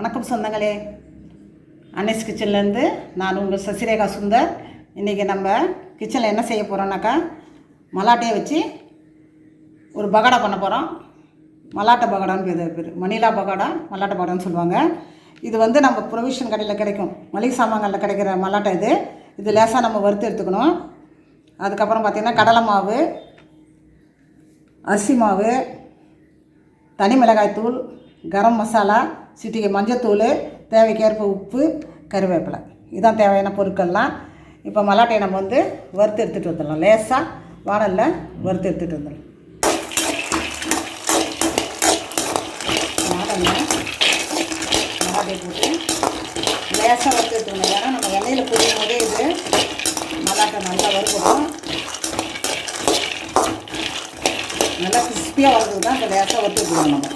வணக்கம் சொந்தங்களே. அன்னஸ் கிச்சன்லேருந்து நான் உங்கள் சசிரேகா சுந்தர். இன்றைக்கி நம்ம கிச்சனில் என்ன செய்ய போகிறோம்னாக்கா மலாட்டையை வச்சு ஒரு பகடா பண்ண போகிறோம் மலாட்டை பகடான்னு பேர் பேர். மணிலா பகடா மலாட்டை பகடான்னு சொல்லுவாங்க. இது வந்து நம்ம ப்ரொவிஷன் கடையில் கிடைக்கும். மளிகை சாமான்களில் கிடைக்கிற மலாட்டை இது. இது லேசாக நம்ம வறுத்து எடுத்துக்கணும். அதுக்கப்புறம் பார்த்திங்கன்னா கடலை மாவு அரிசி மாவு தனி மிளகாய் தூள் கரம் மசாலா சிட்டிகை மஞ்சத்தூள் தேவைக்கேற்ப உப்பு கருவேப்பிலை. இதுதான் தேவையான பொருட்கள்லாம். இப்போ மல்லாட்டையை நம்ம வந்து வறுத்து எடுத்துகிட்டு வந்துடலாம். லேசாக வானலில் வறுத்து எடுத்துகிட்டு வந்துடலாம். மல்லாட்டையை போட்டு லேசாக வறுத்து எடுத்துக்கணும் ஏன்னா நம்ம எண்ணெயில் பொரியும் போதே இது மல்லாட்டை நல்லா வறுக்கணும் நல்லா கிறிஸ்பியாக வர்றதுக்கு தான் இப்போ லேசாக வறுத்து எடுத்துக்கணும் நம்ம.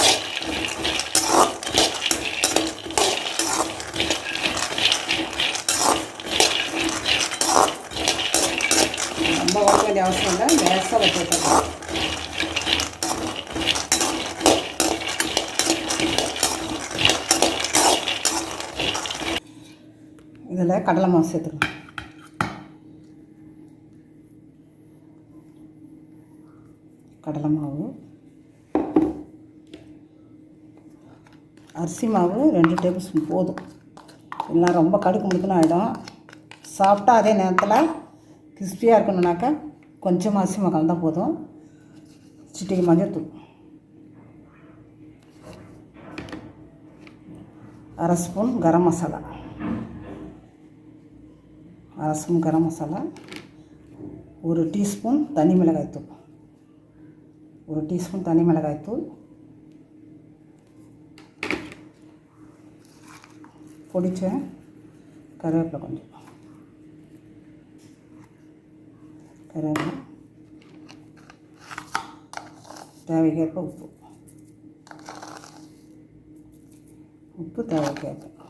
ரொம்ப வேண்டிய அவசியம் இல்லை. லேசாக வறுத்து இதில் கடலை மாவு சேர்த்துக்கணும். கடலை மாவு. அரிசி மாவு ரெண்டு டேபிள் ஸ்பூன் போதும். எல்லாம் ரொம்ப கடுக்கு முடுக்குன்னு ஆகிடும் சாப்பிட்டா அதே நேரத்தில் கிறிஸ்பியாக இருக்கணுனாக்கா கொஞ்சம் அரிசிமா கலந்தால் போதும். சிட்டிக்கு மஞ்சத்தூள் அரை ஸ்பூன் கரம் மசாலா. அரை ஸ்பூன் கரம் மசாலா. ஒரு டீஸ்பூன் தனி மிளகாய்த்தூள் ஒரு டீஸ்பூன் தனி மிளகாய்த்தூள் பொடிச்ச கருவேப்பிலை கொஞ்சம். கருவேப்பிலை தேவைக்கேற்ப உப்பு. உப்பு தேவைக்கேற்ப.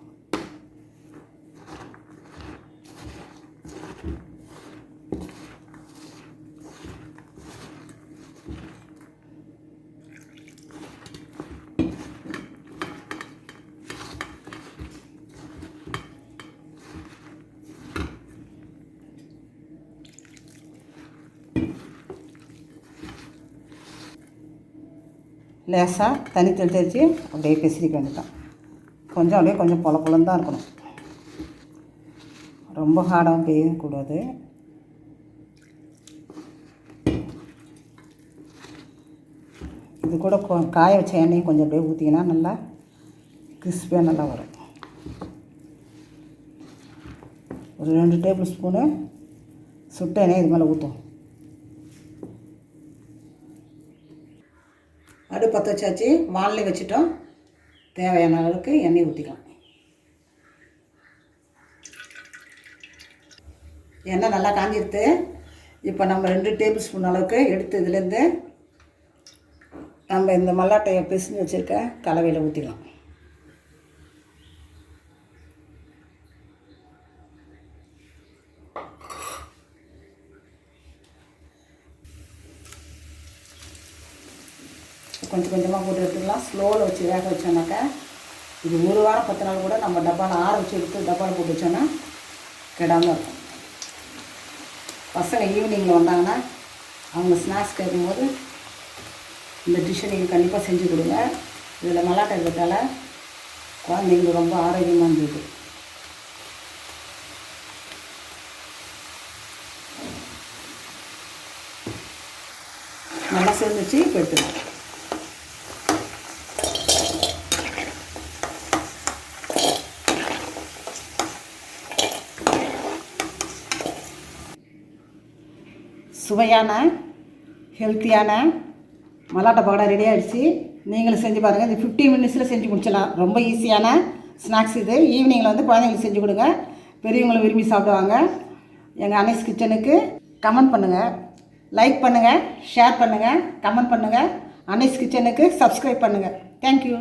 லேசாக தண்ணி தெளித்து வச்சு அப்படியே பிசிறிக்க வேண்டியதான் கொஞ்சம் அப்படியே கொஞ்சம் பொல பொலன்னு தான் இருக்கணும். ரொம்ப ஹார்டாகவும் பெய்யக்கூடாது. இது கூட காய வச்ச எண்ணெயும் கொஞ்சம் அப்படியே ஊற்றிங்கன்னா நல்லா கிறிஸ்பியாக நல்லா வரும். ஒரு ரெண்டு டேபிள் ஸ்பூனு சுட்ட எண்ணெய் இது மேலே ஊற்றும் அடுப்பு பற்ற வச்சாச்சு. வானிலை வச்சுட்டோம். தேவையான அளவுக்கு எண்ணெய் ஊற்றிக்கலாம் எண்ணெய் நல்லா காஞ்சிடுது இப்போ நம்ம ரெண்டு டேபிள் ஸ்பூன் அளவுக்கு எடுத்து இதுலேருந்து நம்ம இந்த மல்லாட்டையை பிசிஞ்சு வச்சுருக்க கலவையில் ஊற்றிக்கலாம் கொஞ்சம் கொஞ்சமாக போட்டு எடுத்துக்கலாம். ஸ்லோவில் வச்சு வேக வச்சோன்னாக்கா இது ஒரு வாரம் பத்து நாள் கூட நம்ம டப்பாவில் ஆற வச்சு எடுத்து டப்பாவில் போட்டு வச்சோன்னா கெடாமல் இருக்கும். பசங்க ஈவினிங்கில் வந்தாங்கன்னா அவங்க ஸ்நாக்ஸ் கேட்கும்போது இந்த டிஷ்ஷை நீங்கள் கண்டிப்பாக செஞ்சு கொடுங்க. இதில் மல்லாட்டை இருக்கிறதால குழந்தைங்களுக்கு ரொம்ப ஆரோக்கியமாக இருந்தது. நல்லா சேர்ந்துச்சு இப்போ எடுத்துக்கலாம். சுவையான ஹெல்த்தியான மல்லாட்டை பகடா ரெடி ஆகிடுச்சு நீங்களும் செஞ்சு பாருங்கள் இது ஃபிஃப்டி மினிட்ஸில் செஞ்சு முடிச்சிடலாம். ரொம்ப ஈஸியான ஸ்நாக்ஸ் இது. ஈவினிங்கில் வந்து குழந்தைங்களுக்கு செஞ்சு கொடுங்க. பெரியவங்களும் விரும்பி சாப்பிடுவாங்க. எங்கள் அனைஸ் கிச்சனுக்கு கமெண்ட் பண்ணுங்கள் லைக் பண்ணுங்கள் ஷேர் பண்ணுங்கள் கமெண்ட் பண்ணுங்கள் அனைஸ் கிச்சனுக்கு சப்ஸ்கிரைப் பண்ணுங்கள் தேங்க்யூ